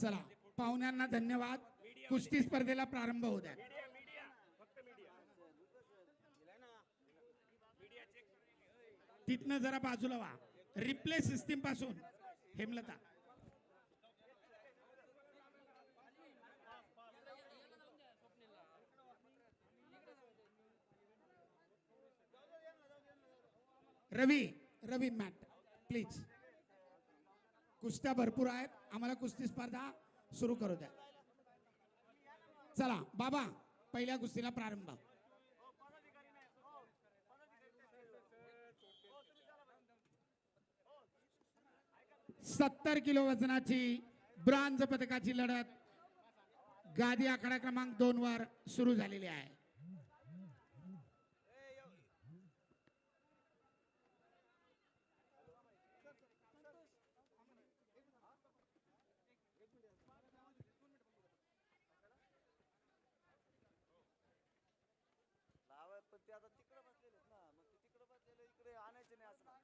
चला पाहुण्यांना धन्यवाद. कुस्ती स्पर्धेला प्रारंभ होत आहे. तिथनं जरा बाजूला व्हा. रिप्ले सिस्टीमपासून. हेमलता. रवी रवी मॅट प्लीज कुस्त्या भरपूर आहेत. आम्हाला कुस्ती स्पर्धा सुरू करू द्या. चला बाबा पहिल्या कुस्तीला प्रारंभ. सत्तर किलो वजनाची ब्रांज पदकाची लढत गादी आखाडा क्रमांक दोन वर सुरू झालेली आहे लावाय पण ते आता तिकडे बसलेले आहेत ना मग ते तिकडे बसलेले इकडे आणायचे नाही असं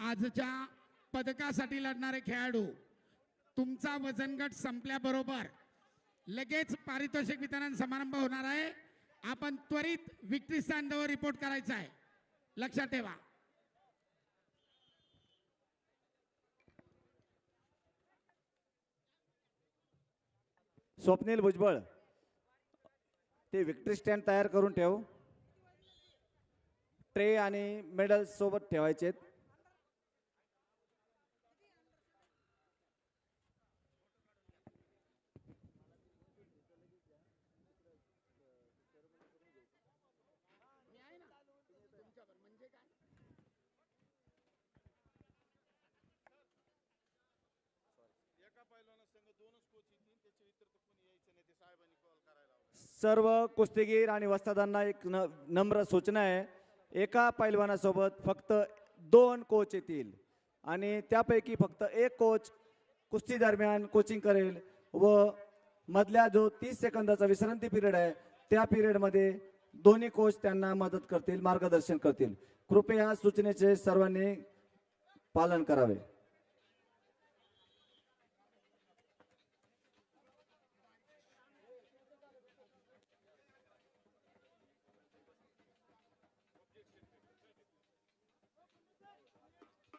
आजच्या पदकासाठी लढणारे खेळाडू तुमचा वजनगट संपल्याबरोबर लगेच पारितोषिक वितरण समारंभ होणार आहे. आपण त्वरित विक्री स्टँडवर रिपोर्ट करायचा आहे. लक्षात ठेवा. स्वप्नील भुजबळ ते विक्ट्री स्टँड तयार करून ठेव. ट्रे आणि मेडल्स सोबत ठेवायचे सर्व कुस्तीगीर आणि वस्तादांना एक न नम्र सूचना आहे. एका पैलवानासोबत फक्त दोन कोच येतील. आणि त्यापैकी फक्त एक कोच कुस्ती दरम्यान कोचिंग करेल व मधल्या जो तीस सेकंदाचा विश्रांती पिरियड आहे त्या पिरियडमध्ये दोन्ही कोच त्यांना मदत करतील मार्गदर्शन करतील. कृपया सूचनेचे सर्वांनी पालन करावे.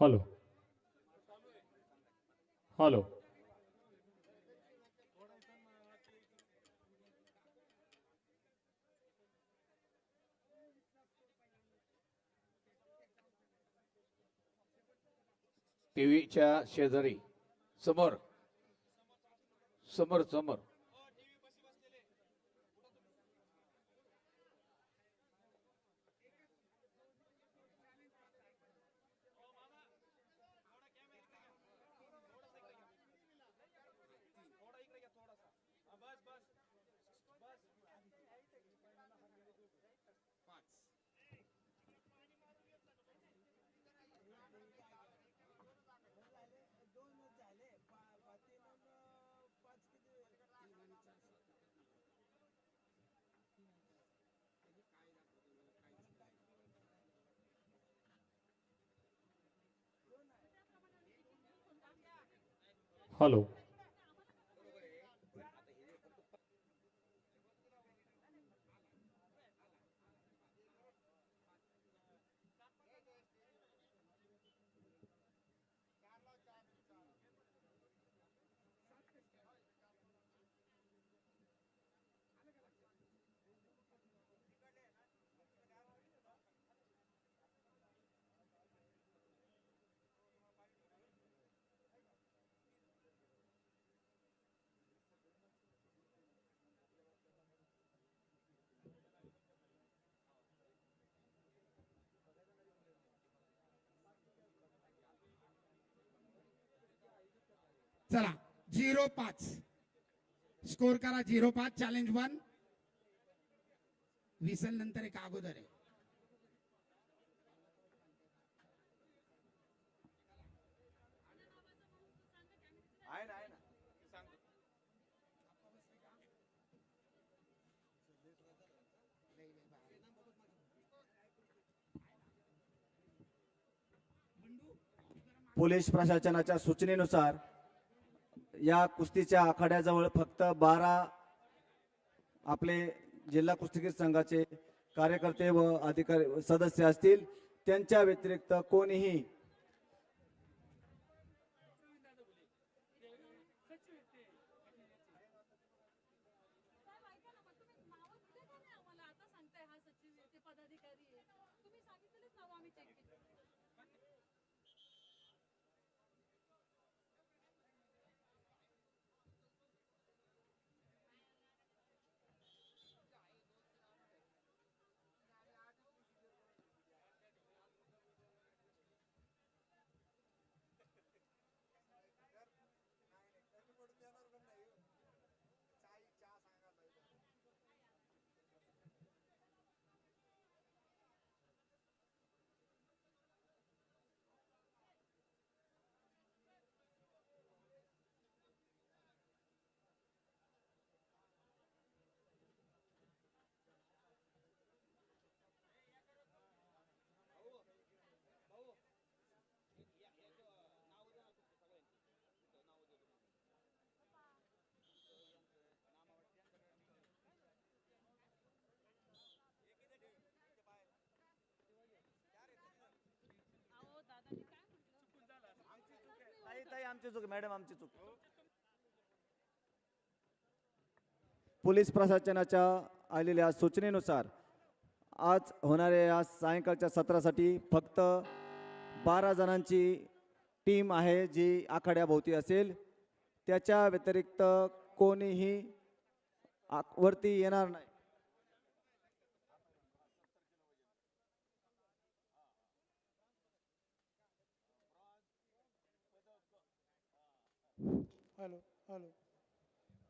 हॅलो हॅलो टीव्हीच्या शेजारी समोर. समोर समोर. हॅलो चला झिरो पाच स्कोर करा झिरो पाच चॅलेंज वन विसल नंतर एक अगोदर आहे. पोलीस प्रशासनाच्या सूचनेनुसार या कुस्तीच्या आखाड्याजवळ फक्त बारा आपले जिल्हा कुस्तीगीर संघाचे कार्यकर्ते व अधिकारी सदस्य असतील. त्यांच्या व्यतिरिक्त कोणीही आमची चूक मॅडम आमची चूक पोलीस प्रशासनाच्या आलेल्या सूचनेनुसार आज होणाऱ्या या सायंकाळच्या सत्रासाठी फक्त बारा जणांची टीम आहे जी आखाड्याभोवती असेल. त्याच्या व्यतिरिक्त कोणीही वरती येणार नाही hello hello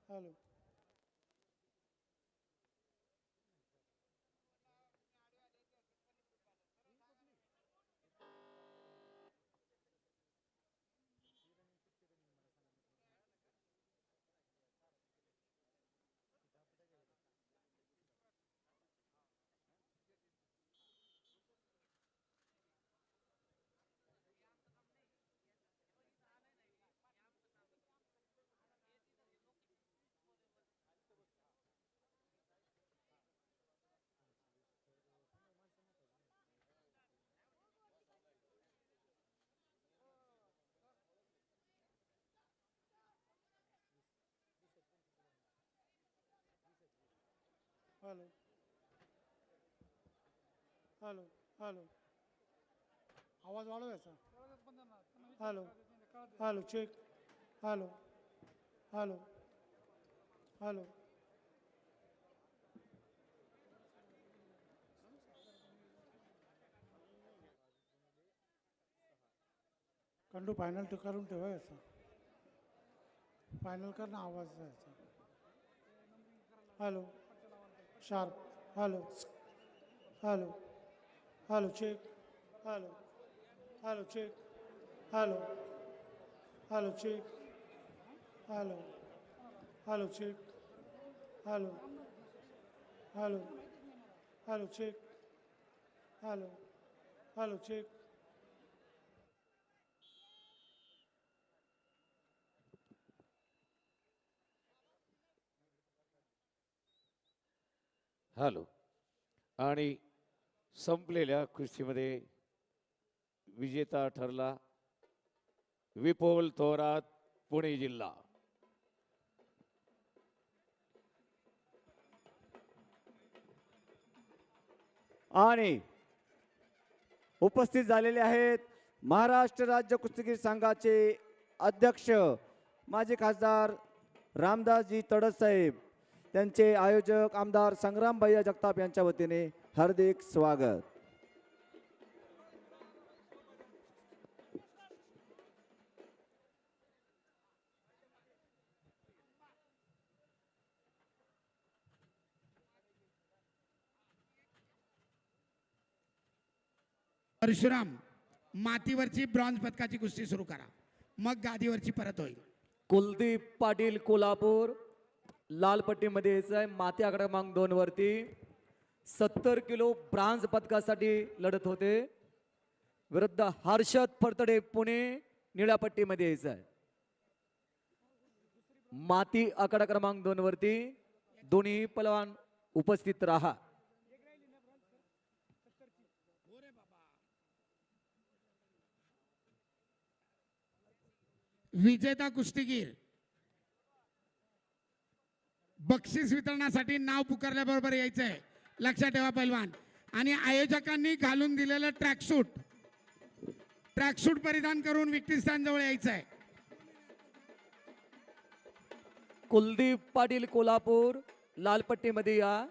hello hello hello hello आवाज वाढवायचा hello hello check hello hello hello Kandu final टू करून ठेवायचा फायनल कर ना आवाज जायचा hello sharp, hello, hello, hello, check, hello, hello, check, hello, hello, check, hello, hello, check, hello, hello, hello, check, hello, hello, check. Hello आणि संपलेल्या कुस्तीमध्ये विजेता ठरला विपुल थोरात पुणे जिल्हा. आणि उपस्थित झालेले आहेत महाराष्ट्र राज्य कुस्तीगीर संघाचे अध्यक्ष माजी खासदार रामदासजी तडस साहेब. त्यांचे आयोजक आमदार संग्राम भैया जगताप यांच्या वतीने हार्दिक स्वागत. परशुराम मातीवरची ब्रॉन्झ पदकाची कुस्ती सुरू करा. मग गादीवरची परत होईल. कुलदीप पाटील कोल्हापूर. लाल पट्टीमध्ये यायचं आहे. माती आकडा क्रमांक दोन वरती. सत्तर किलो ब्रांज पदकासाठी लढत होते. विरुद्ध हर्षद फरतडे पुणे निळ्या पट्टीमध्ये यायचं आहे. माती आकडा क्रमांक दोन वरती. दोन्ही पलवान उपस्थित राहा. विजेता कुस्तीगीर. बक्षीस वितरणासाठी नाव पुकारल्याबरोबर यायचं आहे लक्षात ठेवा पैलवान. आणि आयोजकांनी घालून दिलेलं ट्रॅकसूट ट्रॅकसूट परिधान करून विक्टीस्थान यायचं आहे कुलदीप पाटील कोल्हापूर लालपट्टीमध्ये या.